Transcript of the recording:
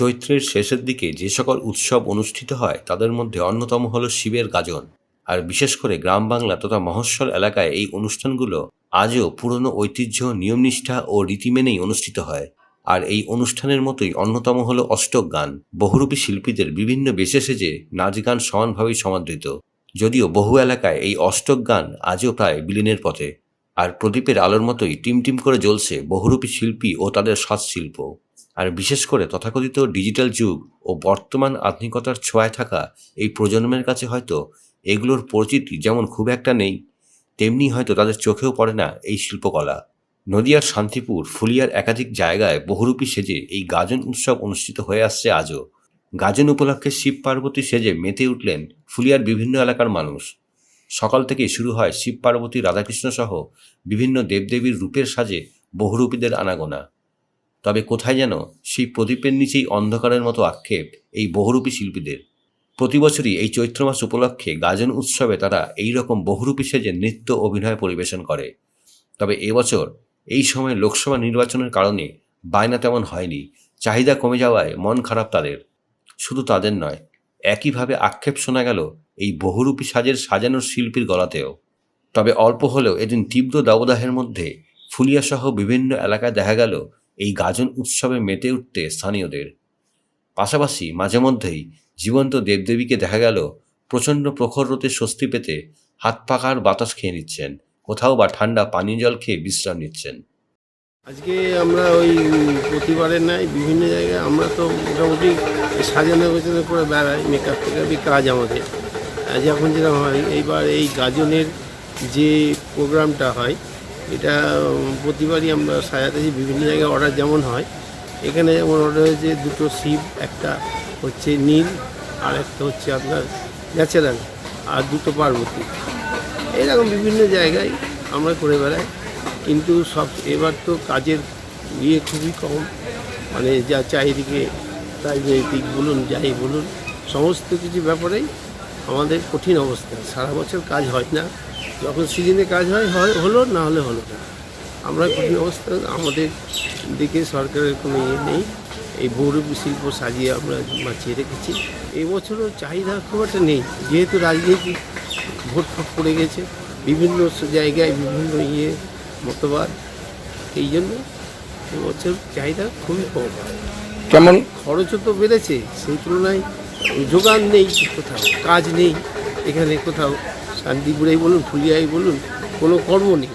চৈত্রের শেষের দিকে যে সকল উৎসব অনুষ্ঠিত হয়, তাদের মধ্যে অন্যতম হল শিবের গাজন। আর বিশেষ করে গ্রাম বাংলা তথা মহস্বল এলাকায় এই অনুষ্ঠানগুলো আজও পুরনো ঐতিহ্য, নিয়মনিষ্ঠা ও রীতি মেনেই অনুষ্ঠিত হয়। আর এই অনুষ্ঠানের মতোই অন্যতম হল অষ্টক গান। বহুরূপী শিল্পীদের বিভিন্ন বেশে সেজে নাচ গান সমানভাবেই সমাদৃত। যদিও বহু এলাকায় এই অষ্টক গান আজও প্রায় বিলীনের পথে। আর প্রদীপের আলোর মতোই টিমটিম করে জ্বলছে বহুরূপী শিল্পী ও তাদের সাজশিল্প আর বিশেষ করে তথাকথিত ডিজিটাল যুগ ও বর্তমান আধুনিকতার ছোঁয়ায় থাকা এই প্রজন্মের কাছে হয়তো এগুলোর পরিচিতি যেমন খুব একটা নেই, তেমনি হয়তো তাদের চোখেও পড়ে না এই শিল্পকলা। নদিয়ার শান্তিপুর ফুলিয়ার একাধিক জায়গায় বহুরূপী সেজে এই গাজন উৎসব অনুষ্ঠিত হয়ে আসছে আজও। গাজন উপলক্ষে শিব পার্বতী সেজে মেতে উঠলেন ফুলিয়ার বিভিন্ন এলাকার মানুষ। সকাল থেকেই শুরু হয় শিব পার্বতী, রাধাকৃষ্ণ সহ বিভিন্ন দেবদেবীর রূপের সাজে বহুরূপীদের আনাগোনা। তবে কোথায় যেন সেই প্রদীপের নিচেই অন্ধকারের মতো আক্ষেপ এই বহুরূপী শিল্পীদের। প্রতি বছরই এই চৈত্র মাস উপলক্ষে গাজন উৎসবে তারা এই রকম বহুরূপী সেজে নৃত্য অভিনয় পরিবেশন করে। তবে এবছর এই সময় লোকসভা নির্বাচনের কারণে বায়না তেমন হয়নি। চাহিদা কমে যাওয়ায় মন খারাপ তাদের। শুধু তাদের নয়, একইভাবে আক্ষেপ শোনা গেল এই বহুরূপী সাজের সাজানোর শিল্পীর গলাতেও। তবে অল্প হলেও এদিন তীব্র দাবদাহের মধ্যে ফুলিয়াসহ বিভিন্ন এলাকায় দেখা গেল এই গাজন উৎসবে মেতে উঠতে স্থানীয়দের। পাশাপাশি মাঝে মধ্যেই জীবন্ত দেবদেবীকে দেখা গেল, প্রচণ্ড প্রখর রোদে স্বস্তি পেতে হাত পাখার বাতাস খেয়ে নিচ্ছেন, কোথাও বা ঠান্ডা পানীয় জল খেয়ে বিশ্রাম নিচ্ছেন। আজকে আমরা ওই প্রতিবারের নাই বিভিন্ন জায়গায় আমরা তো মোটামুটি সাজানো গোছানো করে বেড়াই মেকআপ টেকআপই কাজ আমাদের। যখন যেরকম হয়, এইবার এই গাজনের যে প্রোগ্রামটা হয় এটা প্রতিবারই আমরা সাজাতেছি বিভিন্ন জায়গায় অর্ডার যেমন হয়। এখানে যেমন অর্ডার হয়েছে, দুটো শিব একটা হচ্ছে নীল আর একটা হচ্ছে আপনার ন্যাচারাল আর দুটো পার্বতী। এরকম বিভিন্ন জায়গায় আমরা করে বেড়াই, কিন্তু সব এবার তো কাজের ইয়ে খুবই কম। মানে যা চারিদিকে রাজনৈতিক বলুন, যাই বলুন, সমস্ত কিছু ব্যাপারেই আমাদের কঠিন অবস্থা। সারা বছর কাজ হয় না। যখন সিজনে কাজ হয় হয় হলো না হলে হলো না। আমরা কঠিন অবস্থা আমাদের দিকে সরকারের কোনো ইয়ে নেই। এই বহুরূপী শিল্প সাজিয়ে আমরা বাঁচিয়ে রেখেছি। এবছরও চাহিদা খুব একটা নেই। যেহেতু রাজনীতি ভোট ফোট পড়ে গেছে বিভিন্ন জায়গায় বিভিন্ন ইয়ে মতবাদ। এই জন্য এবছর চাহিদা খুবই কম। কেমন? খরচও তো বেড়েছে। সেই তুলনায় যোগান নেই কোথাও কাজ নেই। এখানে কোথাও শান্তিপুরেই বলুন ফুলিয়াই বলুন কোনো কর্ম নেই।